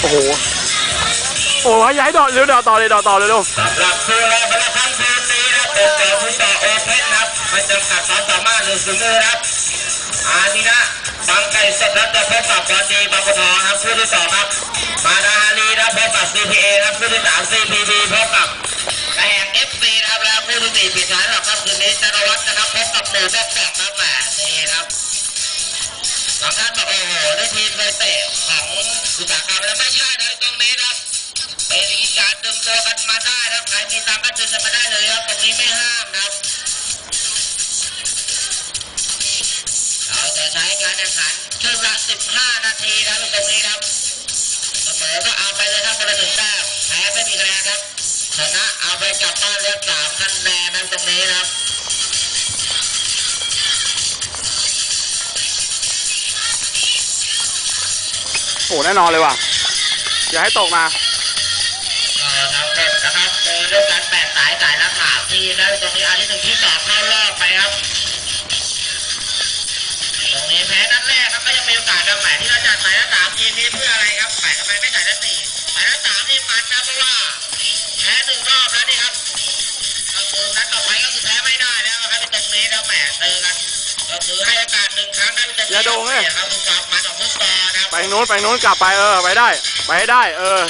โอ้โหโอ้ยย้ายดอกเร็วดอกต่อเลยดอกต่อเลยเร็วสำหรับคู่แรกเป็นครั้งคืนนี้นะเป็นเตะผู้ต่อโอเพนนะครับไม่จำกัดความสามารถหรือฝีมือนะครับอาดีนะบางไก่สดแล้วจะพบกับบอลดีบางบัวทองครับคู่ที่สองครับ มาดาฮารีนะพบกับ CPA นะครับคู่ที่สาม CPB พบกับกระแหง FC นะครับแล้วคู่ที่สี่ปิดท้ายสำหรับค่ำคืนนี้จารวัฒน์นะครับพบกับหมู่พบกับครับแหมนี่ครับบางท่านบอกโอ้โหได้ทีมเคยเตะของ อุตสาหกรรมแล้วไม่ใช่นะตรงนี้นะครับเป็นการดึงตัวกันมาได้นะใครมีตังก็ดึงกันมาได้เลยครับตรงนี้ไม่ห้ามนะครับเราจะใช้การแข่งขันครึ่งละ15 นาทีนะครับตรงนี้ครับเสมอก็เอาไปเลยครับคนละหนึ่งแต้มแพ้ไม่มีคะแนนครับชนะเอาไปกลับบ้านเรียบสามคะแนนนะตรงนี้นะครับ โอ้แน่นอนเลยว่ะอย่าให้ตกนะเอ่อทั้งหมดนะครับโดยด้วยการแบ่งสายสายละสามทีมแล้วตรงนี้อันที่หนึ่งที่สองเข้ารอบไปครับตรงนี้แพ้นัดแรกครับก็ยังมีโอกาสนะแหมที่เราจัดสายละสามทีมนี้เพื่ออะไรครับแหมทำไมไม่สายละสี่สายละสามนี่มันนะเพราะว่าแพ้หนึ่งรอบแล้วนี่ครับก็คือนัดต่อไปก็คือแพ้ไม่ได้แล้วนะครับตรงนี้นะแหมเจอกันก็คือให้โอกาสหนึ่งครั้งนะตรงนี้อย่าโด่งเลยครับ คือความมันของฟุตซอลนไปนู้นไปนู้นกลับไปเออไปได้ ไปให้ได้ เออ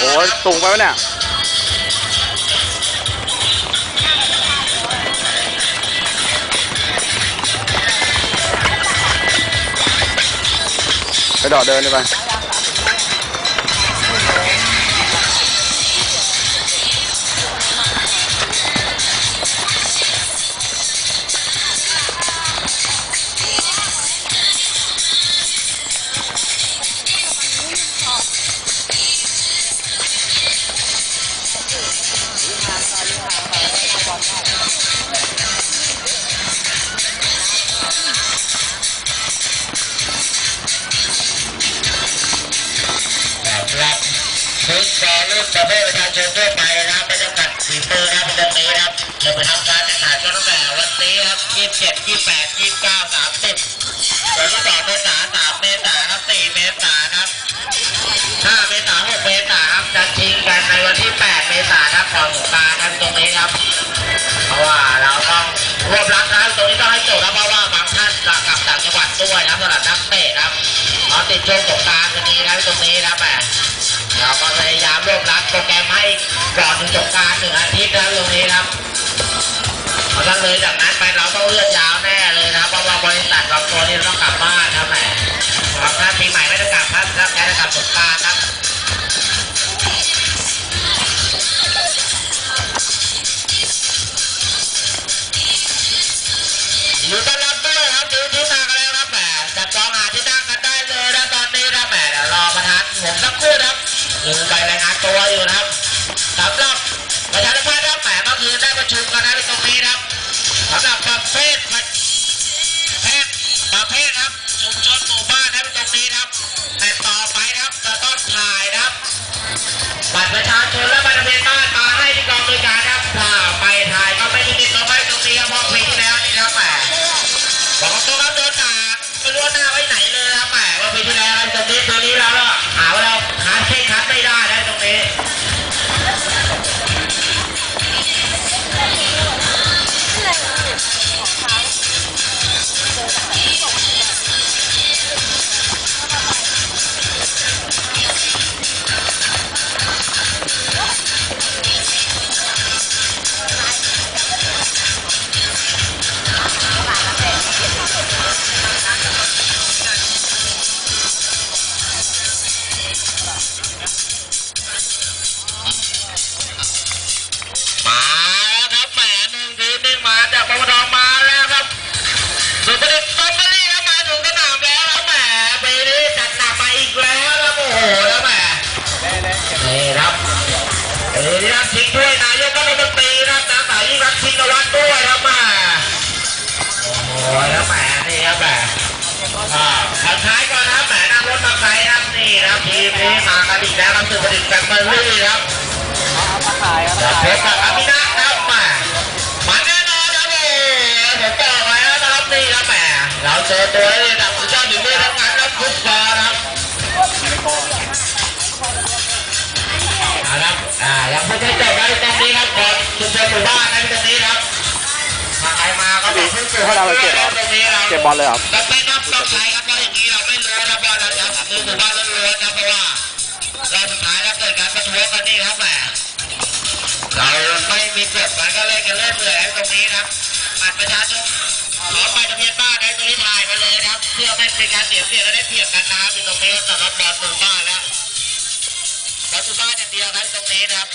โอ้ยสูงไปวะเนี่ยไปดอดเดินดีไป ฟุตซอลรุ่นประเภทประชาชนทั่วไปนะครับไม่จำกัดสีมือนะครับเป็นนี้นะครับจะไปทำการแข่งขันตั้งแต่วันนี้ครับ27 28 29 30วันที่2เมษายน3เมษายนครับ4เมษายนครับ5เมษายน6เมษายนครับจะชิงกันในวันที่ 8 เมษายนครับก่อนสงกรานต์ครับตรงนี้ครับ เพราะว่าเราต้องรวบรัดนะครับตรงนี้ต้องให้จบนะเพราะว่าบางท่านจะกลับต่างจังหวัดด้วยนะสำหรับนักเตะครับตอติดช่วงสงการ ก่อนถึงสงกรารหนึ่งอาทิตย์ครับตรงนี้ครับเพราะฉะนั้นเลยจากนั้นไปเราต้องเลื่อนยาวแน่เลยนะเพราะว่าบริษัทบางตัวนี่ต้องกลับบ้านนะครับแหมบางท่าปีใหม่ไม่ได้กลับครับแล้วแค่ได้กลับสงการครับอยู่ต้อนรับด้วยครับดูที่นั่งกันแล้วครับแหมจับจองหาที่นั่งกันได้เลยนะตอนนี้นะแหมเดี๋ยวรอประธานผมสักครู่ครับอยู่ไปรายงานตัวอยู่นะ เภทประเภทประเภทครับ ทีมนี้มากันอีกแล้วครับสุดประดิษฐ์แฟมิลี่ครับมาขายครับจะพบกับอามินาครับแหมมันแน่นอนครับโอ้ผมบอกไว้แล้วนะครับนี่ครับแหมเราเจอตัวระดับสุดยอดอยู่ด้วยทั้งนั้นครับฟุตบอลนะครับเอาละอ่ายังไม่ได้จบนะตรงนี้ครับบอลชุมชนหมู่บ้านนะตรงนี้ครับมาใครมาก็บอกเพิ่งเกิดตรงนี้ครับเก็บบอลเลยเหรอเราไม่นับต้องใช้ครับเพราะอย่างนี้เราไม่รู้นะว่าเราจะทำมือหมู่บ้าน ท้ายแล้วเกิดการประท้วงกันนี่ครับแหมเราไม่มีเกฎมันก็เล่นกันเล่นเปื่อยตรงนี้ครับบัตรประชาชนขอไปทะเบียนบ้านได้ตรงนี้ถ่ายมาเลยนะครับ เพื่อไม่เป็นการเสียเปรียบและได้เปรียบกันนะครับอยู่ตรงนี้สำหรับบอลหมู่บ้านแล้วบอลหมู่บ้านอย่างเดียวครับตรงนี้นะครับ